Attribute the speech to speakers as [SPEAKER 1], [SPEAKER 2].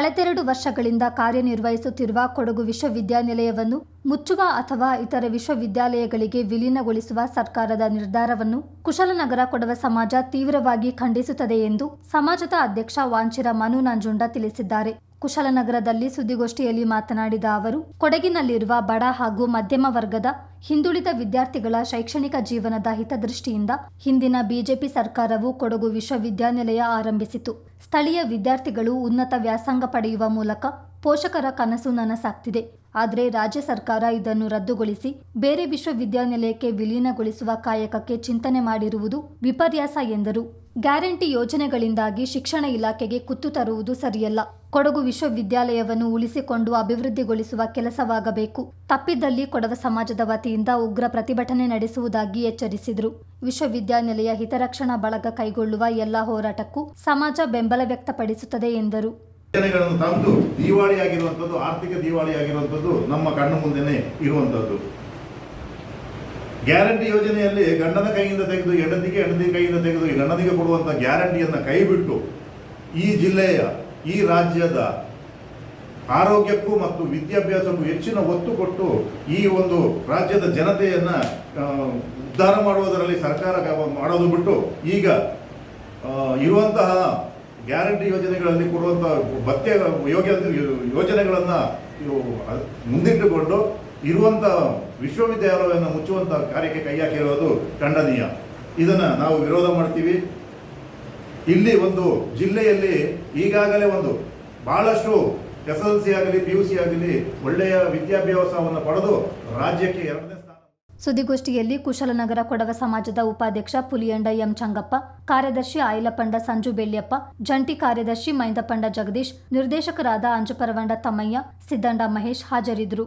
[SPEAKER 1] ಕಳೆದೆರಡು ವರ್ಷಗಳಿಂದ ಕಾರ್ಯನಿರ್ವಹಿಸುತ್ತಿರುವ ಕೊಡಗು ವಿಶ್ವವಿದ್ಯಾನಿಲಯವನ್ನು ಮುಚ್ಚುವ ಅಥವಾ ಇತರ ವಿಶ್ವವಿದ್ಯಾಲಯಗಳಿಗೆ ವಿಲೀನಗೊಳಿಸುವ ಸರ್ಕಾರದ ನಿರ್ಧಾರವನ್ನು ಕುಶಲನಗರ ಕೊಡವ ಸಮಾಜ ತೀವ್ರವಾಗಿ ಖಂಡಿಸುತ್ತದೆ ಎಂದು ಸಮಾಜದ ಅಧ್ಯಕ್ಷ ವಾಂಚಿರ ಮನು ನಂಜುಂಡ ತಿಳಿಸಿದ್ದಾರೆ. ಕುಶಲನಗರದಲ್ಲಿ ಸುದ್ದಿಗೋಷ್ಠಿಯಲ್ಲಿ ಮಾತನಾಡಿದ ಅವರು, ಕೊಡಗಿನಲ್ಲಿರುವ ಬಡ ಹಾಗೂ ಮಧ್ಯಮ ವರ್ಗದ ಹಿಂದುಳಿದ ವಿದ್ಯಾರ್ಥಿಗಳ ಶೈಕ್ಷಣಿಕ ಜೀವನದ ಹಿತದೃಷ್ಟಿಯಿಂದ ಹಿಂದಿನ ಬಿಜೆಪಿ ಸರ್ಕಾರವು ಕೊಡಗು ವಿಶ್ವವಿದ್ಯಾನಿಲಯ ಆರಂಭಿಸಿತು. ಸ್ಥಳೀಯ ವಿದ್ಯಾರ್ಥಿಗಳು ಉನ್ನತ ವ್ಯಾಸಂಗ ಪಡೆಯುವ ಮೂಲಕ ಪೋಷಕರ ಕನಸು ನನಸಾಗ್ತಿದೆ. ಆದರೆ ರಾಜ್ಯ ಸರ್ಕಾರ ಇದನ್ನು ರದ್ದುಗೊಳಿಸಿ ಬೇರೆ ವಿಶ್ವವಿದ್ಯಾನಿಲಯಕ್ಕೆ ವಿಲೀನಗೊಳಿಸುವ ಕಾಯಕಕ್ಕೆ ಚಿಂತನೆ ಮಾಡಿರುವುದು ವಿಪರ್ಯಾಸ ಎಂದರು. ಗ್ಯಾರಂಟಿ ಯೋಜನೆಗಳಿಂದಾಗಿ ಶಿಕ್ಷಣ ಇಲಾಖೆಗೆ ಕುತ್ತು ತರುವುದು ಸರಿಯಲ್ಲ. ಕೊಡಗು ವಿಶ್ವವಿದ್ಯಾಲಯವನ್ನು ಉಳಿಸಿಕೊಂಡು ಅಭಿವೃದ್ಧಿಗೊಳಿಸುವ ಕೆಲಸವಾಗಬೇಕು. ತಪ್ಪಿದ್ದಲ್ಲಿ ಕೊಡವ ಸಮಾಜದ ವತಿಯಿಂದ ಉಗ್ರ ಪ್ರತಿಭಟನೆ ನಡೆಸುವುದಾಗಿ ಎಚ್ಚರಿಸಿದರು. ವಿಶ್ವವಿದ್ಯಾನಿಲಯ ಹಿತರಕ್ಷಣಾ ಬಳಗ ಕೈಗೊಳ್ಳುವ ಎಲ್ಲ ಹೋರಾಟಕ್ಕೂ ಸಮಾಜ ಬೆಂಬಲ ವ್ಯಕ್ತಪಡಿಸುತ್ತದೆ ಎಂದರು.
[SPEAKER 2] ಯೋಜನೆಗಳನ್ನು ತಂದು ದಿವಾಳಿ ಆಗಿರುವಂಥದ್ದು ಆರ್ಥಿಕ ದಿವಾಳಿ ಆಗಿರುವಂಥದ್ದು ನಮ್ಮ ಕಣ್ಣು ಮುಂದೆನೆ ಇರುವಂಥದ್ದು. ಗ್ಯಾರಂಟಿ ಯೋಜನೆಯಲ್ಲಿ ಗಂಡನ ಕೈಯಿಂದ ತೆಗೆದು, ಹೆಂಡತಿಗೆ ಹೆಂಡತಿ ಕೈಯಿಂದ ತೆಗೆದು ಗಂಡನಿಗೆ ಕೊಡುವಂಥ ಗ್ಯಾರಂಟಿಯನ್ನು ಕೈಬಿಟ್ಟು ಈ ಜಿಲ್ಲೆಯ, ಈ ರಾಜ್ಯದ ಆರೋಗ್ಯಕ್ಕೂ ಮತ್ತು ವಿದ್ಯಾಭ್ಯಾಸಕ್ಕೂ ಹೆಚ್ಚಿನ ಒತ್ತು ಕೊಟ್ಟು ಈ ಒಂದು ರಾಜ್ಯದ ಜನತೆಯನ್ನ ಉದ್ಧಾರ ಮಾಡುವುದರಲ್ಲಿ ಸರ್ಕಾರ ಮಾಡೋದು ಬಿಟ್ಟು ಈಗ ಇರುವಂತಹ ಗ್ಯಾರಂಟಿ ಯೋಜನೆಗಳಲ್ಲಿ ಕೊಡುವಂಥ ಭತ್ಯೆ ಯೋಗ್ಯ ಯೋಜನೆಗಳನ್ನು ಮುಂದಿಟ್ಟುಕೊಂಡು ಇರುವಂಥ ವಿಶ್ವವಿದ್ಯಾಲಯವನ್ನು ಮುಚ್ಚುವಂಥ ಕಾರ್ಯಕ್ಕೆ ಕೈ ಹಾಕಿರೋದು ಖಂಡನೀಯ. ಇದನ್ನು ನಾವು ವಿರೋಧ ಮಾಡ್ತೀವಿ. ಇಲ್ಲಿ ಒಂದು ಜಿಲ್ಲೆಯಲ್ಲಿ ಈಗಾಗಲೇ ಒಂದು ಬಹಳಷ್ಟು ಎಸ್ ಎಲ್ ಸಿ ಆಗಲಿ, ಪಿ ಯು ಸಿ ಆಗಲಿ ಒಳ್ಳೆಯ ವಿದ್ಯಾಭ್ಯಾಸವನ್ನು ಪಡೆದು ರಾಜ್ಯಕ್ಕೆ ಎರಡನೇ
[SPEAKER 1] ಸುದ್ದಿಗೋಷ್ಠಿಯಲ್ಲಿ ಕುಶಲನಗರ ಕೊಡವ ಸಮಾಜದ ಉಪಾಧ್ಯಕ್ಷ ಪುಲಿಯಂಡ ಎಂ ಚಂಗಪ್ಪ, ಕಾರ್ಯದರ್ಶಿ ಆಯಿಲಪಂಡ ಸಂಜು ಬೆಳ್ಳಿಯಪ್ಪ ಜಂಟಿ ಕಾರ್ಯದರ್ಶಿ ಮೈಂದಪಂಡ ಜಗದೀಶ್, ನಿರ್ದೇಶಕರಾದ ಅಂಜುಪರವಂಡ ತಮ್ಮಯ್ಯ, ಸಿದ್ದಂಡ ಮಹೇಶ್ ಹಾಜರಿದ್ದರು.